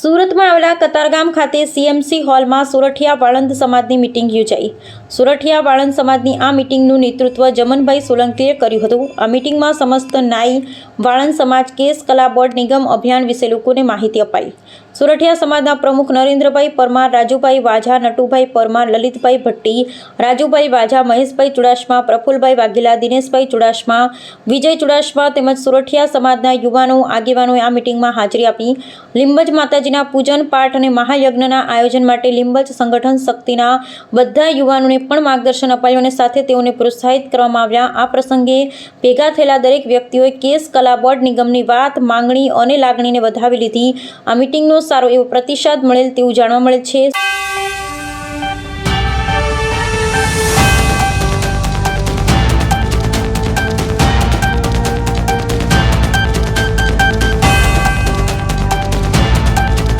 સુરતમાં આવેલા કતારગામ ખાતે સીએમસી હોલમાં સુરઠિયા વાળંદ સમાજની મિટિંગ યોજાઈ. સુરઠિયા વાળંદ સમાજની આ મિટિંગનું નેતૃત્વ જમનભાઈ સોલંકીએ કર્યું હતું. આ મિટિંગમાં સમસ્ત નાઈ વાળંદ સમાજ કેસ કલા બોર્ડ નિગમ અભિયાન વિશે લોકોને માહિતી અપાઈ. સુરઠિયા સમાજના પ્રમુખ નરેન્દ્રભાઈ પરમાર, રાજુભાઈ વાઝા, નટુભાઈ પરમાર, લલિતભાઈ ભટ્ટી, રાજુભાઈ વાઝા, મહેશભાઈ ચુડાસમા, પ્રફુલભાઈ વાઘેલા, દિનેશભાઈ ચુડાસમા, વિજય ચુડાસમા તેમજ સુરઠિયા સમાજના યુવાનો, આગેવાનોએ આ મિટિંગમાં હાજરી આપી. લીંબજ માતાજીના પૂજન પાઠ અને મહાયજ્ઞના આયોજન માટે લિંબજ સંગઠન શક્તિના બધા યુવાનોને પણ માર્ગદર્શન અપાયું અને સાથે તેઓને પ્રોત્સાહિત કરવામાં આવ્યા. આ પ્રસંગે ભેગા થયેલા દરેક વ્યક્તિઓએ કેસ કલા બોર્ડ નિગમની વાત, માંગણી અને લાગણીને વધાવી લીધી. આ મિટિંગનો સારો એવો પ્રતિસાદ મળેલ તેવું જાણવા મળે છે.